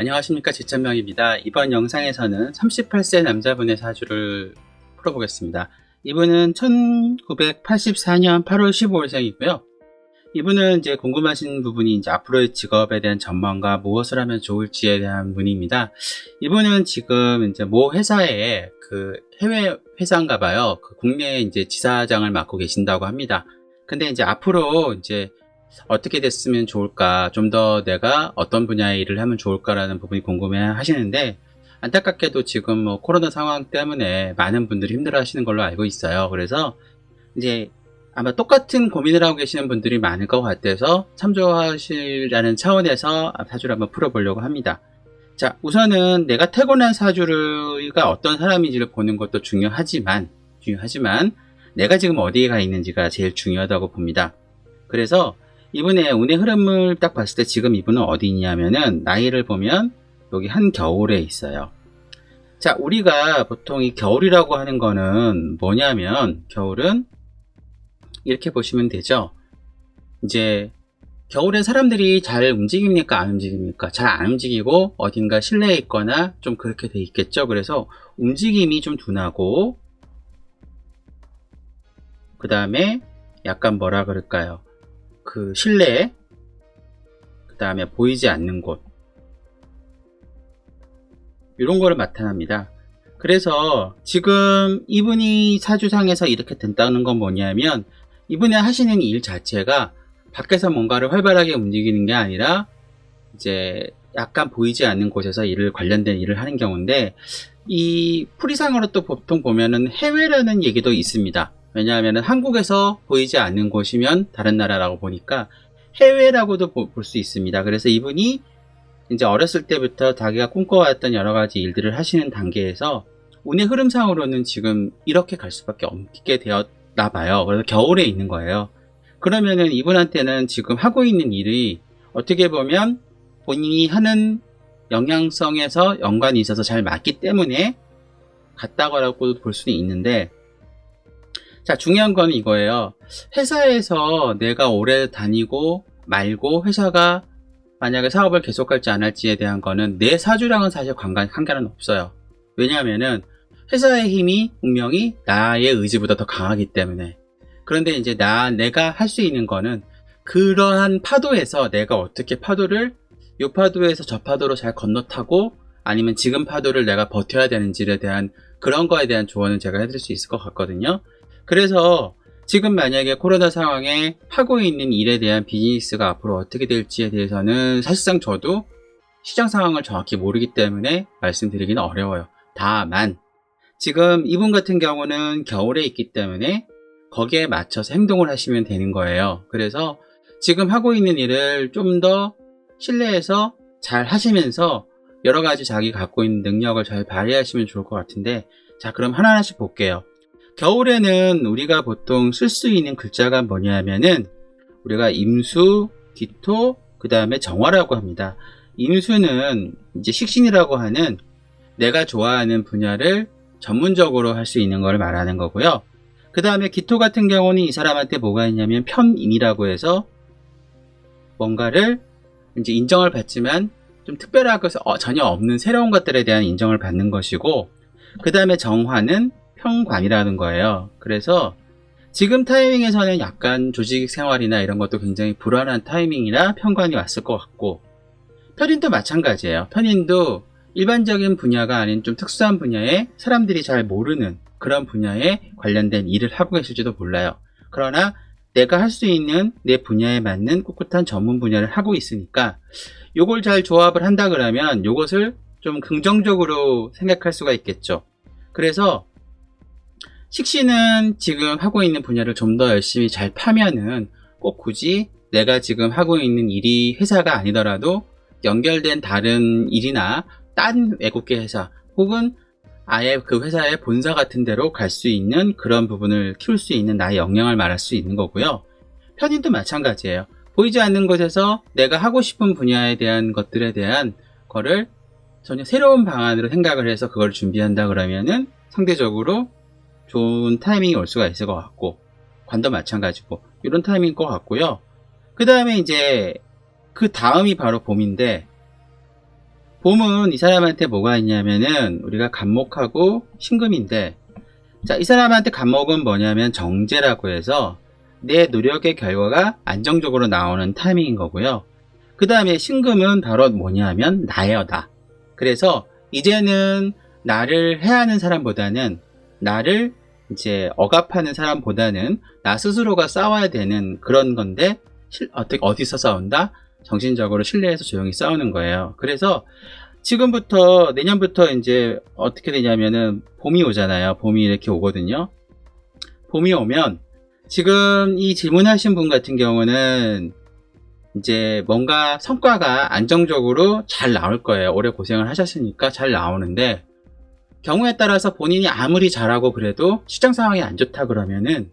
안녕하십니까 지천명입니다. 이번 영상에서는 38세 남자분의 사주를 풀어보겠습니다. 이분은 1984년 8월 15일생이고요. 이분은 이제 궁금하신 부분이 이제 앞으로의 직업에 대한 전망과 무엇을 하면 좋을지에 대한 분입니다. 이분은 지금 이제 모 회사에 그 해외 회사인가 봐요. 그 국내에 이제 지사장을 맡고 계신다고 합니다. 근데 이제 앞으로 이제 어떻게 됐으면 좋을까, 좀 더 내가 어떤 분야의 일을 하면 좋을까라는 부분이 궁금해 하시는데, 안타깝게도 지금 뭐 코로나 상황 때문에 많은 분들이 힘들어 하시는 걸로 알고 있어요. 그래서 이제 아마 똑같은 고민을 하고 계시는 분들이 많을 것 같아서 참조하시라는 차원에서 사주를 한번 풀어보려고 합니다. 자, 우선은 내가 태어난 사주가 어떤 사람인지를 보는 것도 중요하지만, 중요하지만, 내가 지금 어디에 가 있는지가 제일 중요하다고 봅니다. 그래서 이분의 운의 흐름을 딱 봤을 때 지금 이분은 어디 있냐면은 나이를 보면 여기 한 겨울에 있어요. 자, 우리가 보통 이 겨울이라고 하는 거는 뭐냐면 겨울은 이렇게 보시면 되죠. 이제 겨울엔 사람들이 잘 움직입니까? 안 움직입니까? 잘 안 움직이고 어딘가 실내에 있거나 좀 그렇게 돼 있겠죠. 그래서 움직임이 좀 둔하고 그 다음에 약간 뭐라 그럴까요? 그 실내에 그 다음에 보이지 않는 곳 이런 거를 나타납니다. 그래서 지금 이분이 사주상에서 이렇게 된다는 건 뭐냐면 이분이 하시는 일 자체가 밖에서 뭔가를 활발하게 움직이는 게 아니라 이제 약간 보이지 않는 곳에서 일을 관련된 일을 하는 경우인데 이 풀이상으로 또 보통 보면은 해외라는 얘기도 있습니다. 왜냐하면 한국에서 보이지 않는 곳이면 다른 나라라고 보니까 해외라고도 볼 수 있습니다. 그래서 이분이 이제 어렸을 때부터 자기가 꿈꿔왔던 여러 가지 일들을 하시는 단계에서 운의 흐름상으로는 지금 이렇게 갈 수밖에 없게 되었나 봐요. 그래서 겨울에 있는 거예요. 그러면은 이분한테는 지금 하고 있는 일이 어떻게 보면 본인이 하는 영향성에서 연관이 있어서 잘 맞기 때문에 같다고 볼 수는 있는데 자, 중요한 건 이거예요. 회사에서 내가 오래 다니고 말고 회사가 만약에 사업을 계속할지 안 할지에 대한 거는 내 사주랑은 사실 관계는 없어요. 왜냐하면은 회사의 힘이 분명히 나의 의지보다 더 강하기 때문에. 그런데 이제 나, 내가 할 수 있는 거는 그러한 파도에서 내가 어떻게 파도를 이 파도에서 저 파도로 잘 건너타고 아니면 지금 파도를 내가 버텨야 되는지에 대한 그런 거에 대한 조언을 제가 해드릴 수 있을 것 같거든요. 그래서 지금 만약에 코로나 상황에 하고 있는 일에 대한 비즈니스가 앞으로 어떻게 될지에 대해서는 사실상 저도 시장 상황을 정확히 모르기 때문에 말씀드리기는 어려워요. 다만 지금 이분 같은 경우는 겨울에 있기 때문에 거기에 맞춰서 행동을 하시면 되는 거예요. 그래서 지금 하고 있는 일을 좀 더 실내에서 잘 하시면서 여러 가지 자기 갖고 있는 능력을 잘 발휘하시면 좋을 것 같은데 자 그럼 하나하나씩 볼게요. 겨울에는 우리가 보통 쓸 수 있는 글자가 뭐냐면은 우리가 임수, 기토, 그 다음에 정화라고 합니다. 임수는 이제 식신이라고 하는 내가 좋아하는 분야를 전문적으로 할 수 있는 걸 말하는 거고요. 그 다음에 기토 같은 경우는 이 사람한테 뭐가 있냐면 편임이라고 해서 뭔가를 이제 인정을 받지만 좀 특별하고 어, 전혀 없는 새로운 것들에 대한 인정을 받는 것이고 그 다음에 정화는 평관이라는 거예요. 그래서 지금 타이밍에서는 약간 조직 생활이나 이런 것도 굉장히 불안한 타이밍이나 평관이 왔을 것 같고 편인도 마찬가지예요. 편인도 일반적인 분야가 아닌 좀 특수한 분야에 사람들이 잘 모르는 그런 분야에 관련된 일을 하고 계실지도 몰라요. 그러나 내가 할 수 있는 내 분야에 맞는 꿋꿋한 전문 분야를 하고 있으니까 요걸 잘 조합을 한다 그러면 요것을 좀 긍정적으로 생각할 수가 있겠죠. 그래서 식신은 지금 하고 있는 분야를 좀 더 열심히 잘 파면은 꼭 굳이 내가 지금 하고 있는 일이 회사가 아니더라도 연결된 다른 일이나 딴 외국계 회사 혹은 아예 그 회사의 본사 같은 데로 갈 수 있는 그런 부분을 키울 수 있는 나의 역량을 말할 수 있는 거고요. 편인도 마찬가지예요. 보이지 않는 곳에서 내가 하고 싶은 분야에 대한 것들에 대한 거를 전혀 새로운 방안으로 생각을 해서 그걸 준비한다 그러면은 상대적으로 좋은 타이밍이 올 수가 있을 것 같고 관도 마찬가지고 이런 타이밍일 것 같고요. 그 다음에 이제 그 다음이 바로 봄인데 봄은 이 사람한테 뭐가 있냐면은 우리가 간목하고 신금인데 자, 이 사람한테 간목은 뭐냐면 정제라고 해서 내 노력의 결과가 안정적으로 나오는 타이밍인 거고요. 그 다음에 신금은 바로 뭐냐면 나여다. 그래서 이제는 나를 해하는 사람보다는 나를 이제 억압하는 사람보다는 나 스스로가 싸워야 되는 그런 건데 실- 어떻게 어디서 싸운다? 정신적으로 실내에서 조용히 싸우는 거예요. 그래서 지금부터 내년부터 이제 어떻게 되냐면은 봄이 오잖아요. 봄이 이렇게 오거든요. 봄이 오면 지금 이 질문하신 분 같은 경우는 이제 뭔가 성과가 안정적으로 잘 나올 거예요. 오래 고생을 하셨으니까 잘 나오는데 경우에 따라서 본인이 아무리 잘하고 그래도 시장 상황이 안 좋다 그러면은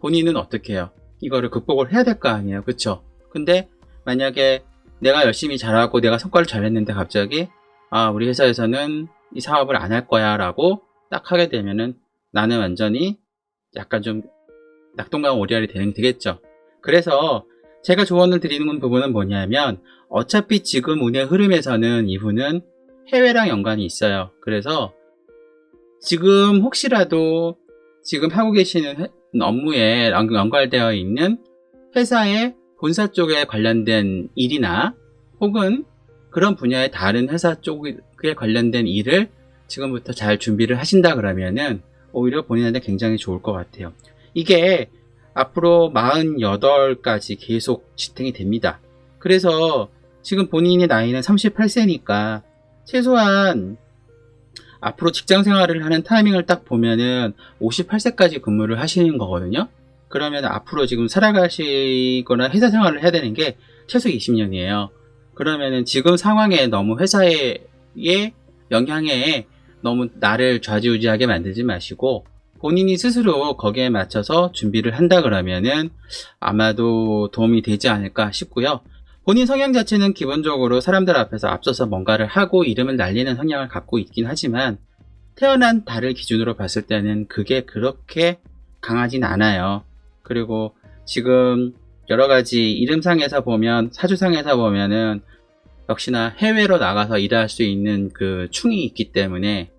본인은 어떻게 해요? 이거를 극복을 해야 될 거 아니에요. 그쵸? 근데 만약에 내가 열심히 잘하고 내가 성과를 잘 냈는데 갑자기 아, 우리 회사에서는 이 사업을 안 할 거야 라고 딱 하게 되면은 나는 완전히 약간 좀 낙동강 오리알이 되겠죠. 그래서 제가 조언을 드리는 부분은 뭐냐면 어차피 지금 운의 흐름에서는 이분은 해외랑 연관이 있어요. 그래서 지금 혹시라도 지금 하고 계시는 회- 업무에 연- 연관되어 있는 회사의 본사 쪽에 관련된 일이나 혹은 그런 분야의 다른 회사 쪽에 관련된 일을 지금부터 잘 준비를 하신다 그러면은 오히려 본인한테 굉장히 좋을 것 같아요. 이게 앞으로 48까지 계속 지탱이 됩니다. 그래서 지금 본인의 나이는 38세니까 최소한 앞으로 직장 생활을 하는 타이밍을 딱 보면은 58세까지 근무를 하시는 거거든요. 그러면 앞으로 지금 살아가시거나 회사 생활을 해야 되는 게 최소 20년이에요. 그러면은 지금 상황에 너무 회사의 영향에 너무 나를 좌지우지하게 만들지 마시고 본인이 스스로 거기에 맞춰서 준비를 한다 그러면은 아마도 도움이 되지 않을까 싶고요. 본인 성향 자체는 기본적으로 사람들 앞에서 앞서서 뭔가를 하고 이름을 날리는 성향을 갖고 있긴 하지만 태어난 달을 기준으로 봤을 때는 그게 그렇게 강하진 않아요. 그리고 지금 여러 가지 이름상에서 보면 사주상에서 보면은 역시나 해외로 나가서 일할 수 있는 그 충이 있기 때문에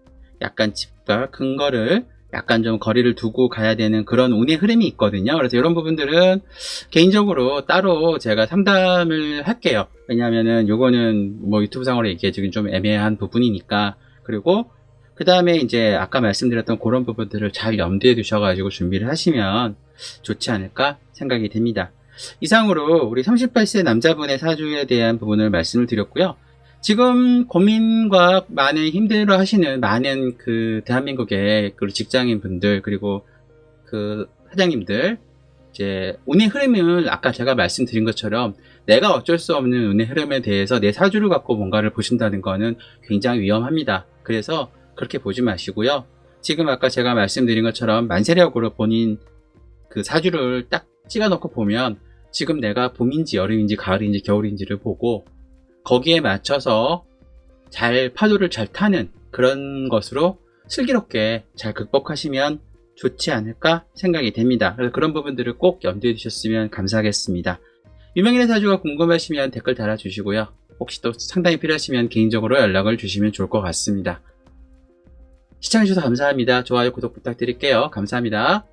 약간 집과 근거를 약간 좀 거리를 두고 가야 되는 그런 운의 흐름이 있거든요. 그래서 이런 부분들은 개인적으로 따로 제가 상담을 할게요. 왜냐하면은 요거는 뭐 유튜브상으로 얘기해주긴 좀 애매한 부분이니까. 그리고 그 다음에 이제 아까 말씀드렸던 그런 부분들을 잘 염두에 두셔가지고 준비를 하시면 좋지 않을까 생각이 됩니다. 이상으로 우리 38세 남자분의 사주에 대한 부분을 말씀을 드렸고요. 지금 고민과 많은 힘들어 하시는 많은 그 대한민국의 그 직장인 분들 그리고 그 사장님들 이제 운의 흐름을 아까 제가 말씀드린 것처럼 내가 어쩔 수 없는 운의 흐름에 대해서 내 사주를 갖고 뭔가를 보신다는 거는 굉장히 위험합니다. 그래서 그렇게 보지 마시고요. 지금 아까 제가 말씀드린 것처럼 만세력으로 본인 그 사주를 딱 찍어 놓고 보면 지금 내가 봄인지 여름인지 가을인지 겨울인지를 보고 거기에 맞춰서 잘 파도를 잘 타는 그런 것으로 슬기롭게 잘 극복하시면 좋지 않을까 생각이 됩니다. 그래서 그런 부분들을 꼭 염두에 두셨으면 감사하겠습니다. 유명인의 사주가 궁금하시면 댓글 달아주시고요. 혹시 또 상담이 필요하시면 개인적으로 연락을 주시면 좋을 것 같습니다. 시청해주셔서 감사합니다. 좋아요, 구독 부탁드릴게요. 감사합니다.